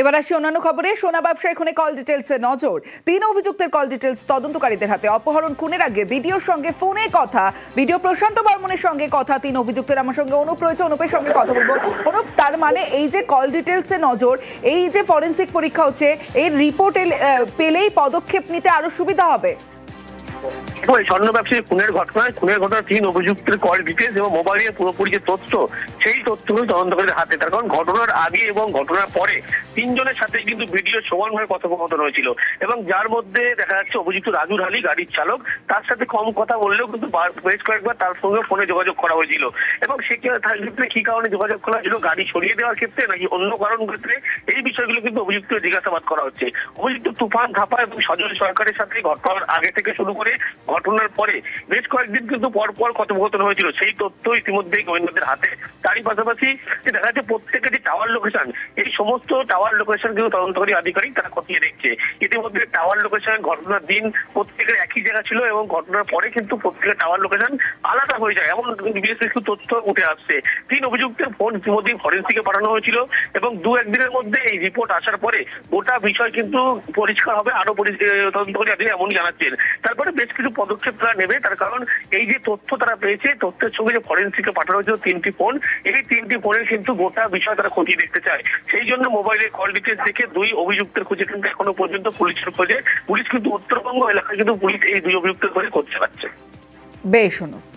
এবার আসি অন্যান্য খবরে। সোনা ব্যবসায়ী খুনে কল ডিটেলসে নজর। তিন অভিযুক্তের কল ডিটেলস তদন্তকারীদের হাতে। অপহরণ খুনের আগে ভিডিওর সঙ্গে ফোনে কথা। ভিডিও প্রশান্ত বর্মনের সঙ্গে কথা। তিন অভিযুক্তের আমার সঙ্গে অনুপ রয়েছে। অনুপের সঙ্গে কথা বলব। অনুপ, তার মানে এই যে কল ডিটেলসে নজর, এই যে ফরেন্সিক পরীক্ষা হচ্ছে, এর রিপোর্ট পেলেই পদক্ষেপ নিতে আরও সুবিধা হবে? দেখো, এই স্বর্ণ ব্যবসায়ী খুনের ঘটনায় খুনের ঘটনার তিন অভিযুক্তের কল ডিটেলস এবং মোবাইলের পুরোপুরি যে তথ্য সেই তথ্যগুলো তদন্তকারীদের হাতে তার কারণ ঘটনার আগে এবং ঘটনার পরে তিনজনের সাথে কিন্তু ভিডিও সমানভাবে কথোপকথন হয়েছিল। এবং যার মধ্যে দেখা যাচ্ছে অভিযুক্ত রাজুর আলী গাড়ির চালক তার সাথে কম কথা বললেও কিন্তু বেশ কয়েকবার তার সঙ্গে ফোনে যোগাযোগ করা হয়েছিল। এবং সে তার ক্ষেত্রে কি কারণে যোগাযোগ করা হয়েছিল গাড়ি সরিয়ে দেওয়ার ক্ষেত্রে নাকি অন্য কারণ ক্ষেত্রে? এই বিষয়গুলো কিন্তু অভিযুক্ত জিজ্ঞাসাবাদ করা হচ্ছে। অভিযুক্ত তুফান থাপা এবং সজল সরকারের সাথে ঘটনার আগে থেকে শুরু করে ঘটনার পরে বেশ কয়েকদিন কিন্তু পর পর কথোপকথন হয়েছিল। সেই তথ্য ইতিমধ্যেই গোয়েন্দাদের হাতে। তারই পাশাপাশি দেখা যাচ্ছে প্রত্যেকের যে টাওয়ার লোকেশন এই সমস্ত টাওয়ার লোকেশন কিন্তু তদন্তকারী আধিকারিক তারা খতিয়ে দেখছে। ইতিমধ্যে টাওয়ার লোকেশন ঘটনার দিন প্রত্যেকের একই জায়গা ছিল এবং ঘটনার পরে কিন্তু প্রত্যেকের টাওয়ার লোকেশন আলাদা হয়ে যায়। এমন বিশেষ কিছু তথ্য উঠে আসছে। তিন অভিযুক্তের ফোন ইতিমধ্যেই ফরেন্সিকে পাঠানো হয়েছিল এবং দু একদিনের মধ্যে এই রিপোর্ট আসার পরে গোটা বিষয় কিন্তু পরিষ্কার হবে। আরও এ, তদন্তকারী আধিকারিক এমনই জানাচ্ছেন। তারপরে বেশ কিছু পদক্ষেপ তারা নেবে। তার কারণ এই যে তথ্য তারা পেয়েছে, তথ্যের সঙ্গে যে ফরেন্সিকে পাঠানো হয়েছিল তিনটি ফোন এই তিনটি ফোনের কিন্তু গোটা বিষয় তারা খতিয়ে দেখতে চায়। সেই জন্য মোবাইলের কল ডিটেলস দেখে দুই অভিযুক্তের খোঁজে কিন্তু এখনও পর্যন্ত পুলিশের খোঁজে। পুলিশ কিন্তু উত্তরবঙ্গ এলাকায় কিন্তু পুলিশ এই দুই অভিযুক্তের খোঁজে করতে পারছে বেশ অনুপ